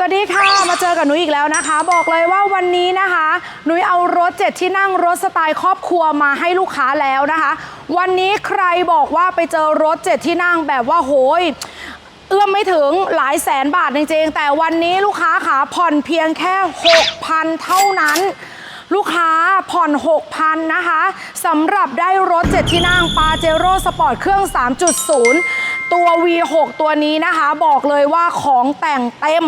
สวัสดีค่ะ มาเจอกับนุ้ยอีกแล้วนะคะ บอกเลยว่าวันนี้นะคะ นุ้ยเอารถเจ็ดที่นั่งรถสไตล์ครอบครัวมาให้ลูกค้าแล้วนะคะ วันนี้ใครบอกว่าไปเจอรถเจ็ดที่นั่งแบบว่าโหยเอื้อมไม่ถึงหลายแสนบาทจริงๆแต่วันนี้ลูกค้าขาผ่อนเพียงแค่6,000เท่านั้นลูกค้าผ่อน 6,000 นะคะสำหรับได้รถ 7 ที่นั่งปาเจโร่สปอร์ตเครื่อง 3.0 ตัว V6 ตัวนี้นะคะ บอกเลยว่าของแต่งเต็ม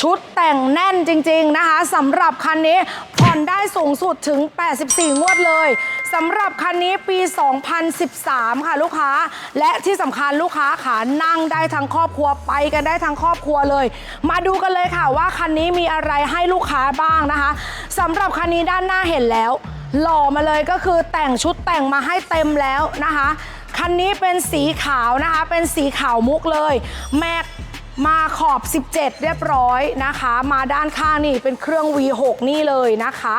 ชุดแต่งแน่นจริง ๆนะคะสำหรับคันนี้ผ่อนได้สูงสุดถึง 84 งวดเลยสำหรับคันนี้ปี 2013 ค่ะลูกค้า และที่สำคัญลูกค้าขานั่งได้ทั้งครอบครัวไปกันได้ทั้งครอบครัวเลย มาดูกันเลยค่ะว่าคันนี้มีอะไรให้ลูกค้าบ้างนะคะสำหรับคันนี้ด้านหน้าเห็นแล้ว หล่อมาเลยก็คือแต่งชุดแต่งมาให้เต็มแล้วนะคะ คันนี้เป็นสีขาวนะคะ เป็นสีขาวมุกเลย แม็กมาขอบ 17 เรียบร้อยนะคะ มาด้านข้างนี่เป็นเครื่อง V6 นี่เลยนะคะ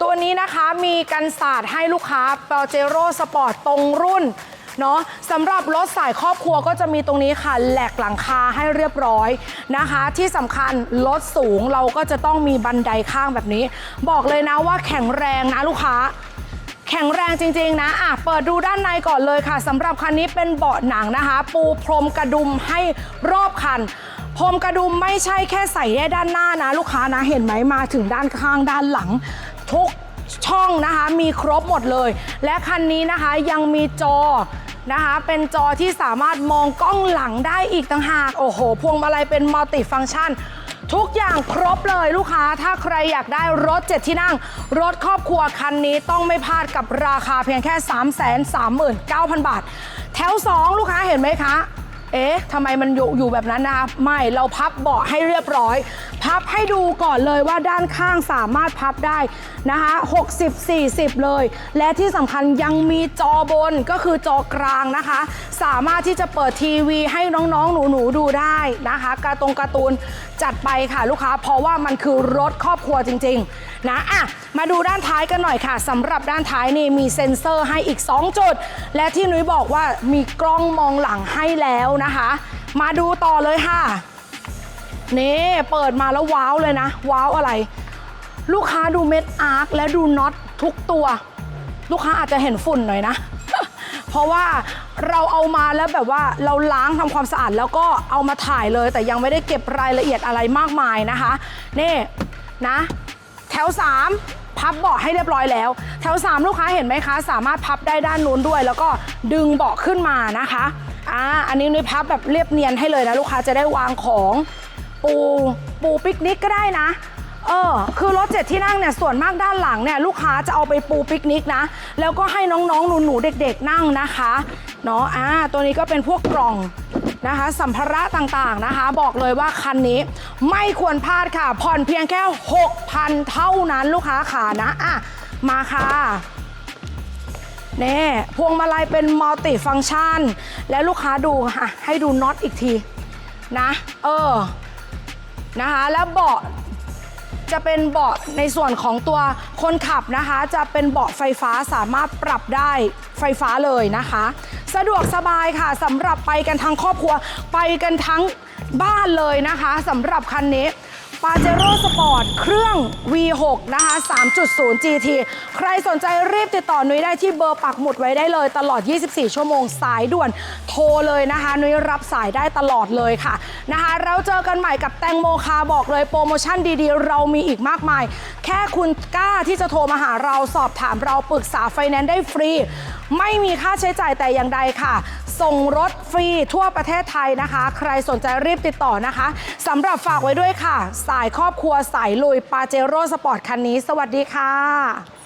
ตัวนี้นะคะมีกันศาสตร์ให้ลูกค้า p a j e r o Sport ตรงรุ่นเนาะสำหรับรถสายครอบครัวก็จะมีตรงนี้ค่ะแหลกหลังคาให้เรียบร้อยนะคะ ที่สำคัญรถสูงเราก็จะต้องมีบันไดข้างแบบนี้ บอกเลยนะว่าแข็งแรงนะลูกค้า แข็งแรงจริงๆนะอะเปิดดูด้านในก่อนเลยค่ะสำหรับคันนี้เป็นเบาะหนังนะคะ ปูพรมกระดุมให้รอบคันพรมกระดุมไม่ใช่แค่ใส่ได้ด้านหน้านะ ลูกค้านะเห็นไหมมาถึงด้านข้างด้านหลัง ทุกช่องนะคะมีครบหมดเลย และคันนี้นะคะยังมีจอนะคะเป็นจอที่สามารถมองกล้องหลังได้อีกต่างหาก โอ้โห พวงมาลัยเป็นมัลติฟัง c t ชัน ทุกอย่างครบเลยลูกค้า ถ้าใครอยากได้รถ7ที่นั่ง รถครอบครัวคันนี้ต้องไม่พลาดกับราคาเพียงแค่ 339,000 บาท แถว 2 ลูกค้าเห็นไหมคะ เอ๊ะทำไมมันอยู่อยู่แบบนั้นนะคะไม่เราพับเบาะให้เรียบร้อย พับให้ดูก่อนเลยว่าด้านข้างสามารถพับได้นะคะ60 40 เลย และที่สำคัญยังมีจอบนก็คือจอกลางนะคะ สามารถที่จะเปิดทีวีให้น้องๆ หนูๆ ดูได้นะคะการตรงการ์ตูนจัดไปค่ะลูกค้า เพราะว่ามันคือรถครอบครัวจริง ๆ นะอะมาดูด้านท้ายกันหน่อยค่ะสำหรับด้านท้ายนี่มีเซ็นเซอร์ให้อีก 2 จุด และที่นุ้ยบอกว่ามีกล้องมองหลังให้แล้วนะคะ มาดูต่อเลยค่ะ นี่เปิดมาแล้วว้าวเลยนะ ว้าวอะไร ลูกค้าดูเม็ดอาร์คและดูน็อตทุกตัว ลูกค้าอาจจะเห็นฝุ่นหน่อยนะ เพราะว่าเราเอามาแล้วแบบว่าเราล้างทำความสะอาดแล้วก็เอามาถ่ายเลย แต่ยังไม่ได้เก็บรายละเอียดอะไรมากมายนะคะนี่นะ แถว 3พับเบาะให้เรียบร้อยแล้ว แถว 3 ลูกค้าเห็นไหมคะ สามารถพับได้ด้านนู้นด้วย แล้วก็ดึงเบาะขึ้นมานะคะ อ่าอันนี้นุ้ยพับแบบเรียบเนียนให้เลยนะลูกค้าจะได้วางของปูปูปิกนิกก็ได้นะ เออ คือรถเจ็ดที่นั่งเนี่ยส่วนมากด้านหลังเนี่ยลูกค้าจะเอาไปปูปิกนิกนะ แล้วก็ให้น้องๆหนูๆเด็กๆนั่งนะคะเนาะอ่าตัวนี้ก็เป็นพวกกล่องนะคะสัมภาระต่างๆนะคะ บอกเลยว่าคันนี้ไม่ควรพลาดค่ะ ผ่อนเพียงแค่ 6,000 เท่านั้นลูกค้าขานะอะมาค่ะ นี่พวงมาลัยเป็นมัลติฟัง c t ชัน แล้วลูกค้าดูค่ะให้ดูน็อตอีกทีนะ เออ นะคะ แล้วเบาะจะเป็นเบาะในส่วนของตัวคนขับนะคะ จะเป็นเบาะไฟฟ้าสามารถปรับได้ไฟฟ้าเลยนะคะ สะดวกสบายค่ะสำหรับไปกันทั้งครอบครัวไปกันทั้งบ้านเลยนะคะสำหรับคันนี้ ปาเจโร่สปอร์ตเครื่อง V6 นะคะ 3.0 GT ใครสนใจรีบติดต่อนุ้ยได้ที่เบอร์ปักหมุดไว้ได้เลย ตลอด 24 ชั่วโมงสายด่วนโทรเลยนะคะ นุ้ยรับสายได้ตลอดเลยค่ะนะคะแล้วเจอกันใหม่กับแตงโมคาบอกเลยโปรโมชั่นดีๆ เรามีอีกมากมาย แค่คุณกล้าที่จะโทรมาหาเราสอบถามเราปรึกษาไฟแนนซ์ได้ฟรี ไม่มีค่าใช้จ่ายแต่อย่างใดค่ะ ส่งรถฟรีทั่วประเทศไทยนะคะ ใครสนใจรีบติดต่อนะคะสำหรับฝากไว้ด้วยค่ะ สายครอบครัวสายลุยปาเจโร่สปอร์ตคันนี้ สวัสดีค่ะ